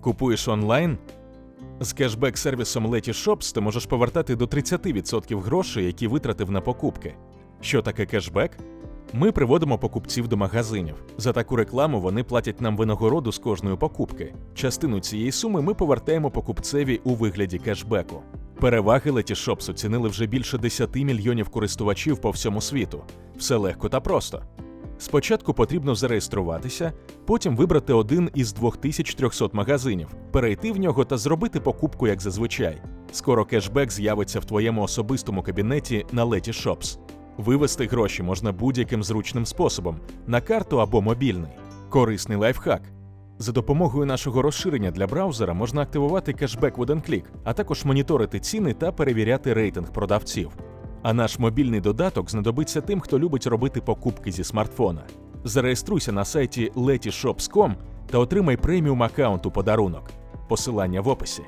Купуєш онлайн? З кешбек-сервісом Letyshops ти можеш повертати до 30% грошей, які витратив на покупки. Що таке кешбек? Ми приводимо покупців до магазинів. За таку рекламу вони платять нам винагороду з кожної покупки. Частину цієї суми ми повертаємо покупцеві у вигляді кешбеку. Переваги Letyshops оцінили вже більше 10 мільйонів користувачів по всьому світу. Все легко та просто. Спочатку потрібно зареєструватися, потім вибрати один із 2300 магазинів, перейти в нього та зробити покупку як зазвичай. Скоро кешбек з'явиться в твоєму особистому кабінеті на Letyshops. Вивести гроші можна будь-яким зручним способом на карту або мобільний. Корисний лайфхак. За допомогою нашого розширення для браузера можна активувати кешбек в один клік, а також моніторити ціни та перевіряти рейтинг продавців. А наш мобільний додаток знадобиться тим, хто любить робити покупки зі смартфона. Зареєструйся на сайті letyshops.com та отримай преміум аккаунт у подарунок. Посилання в описі.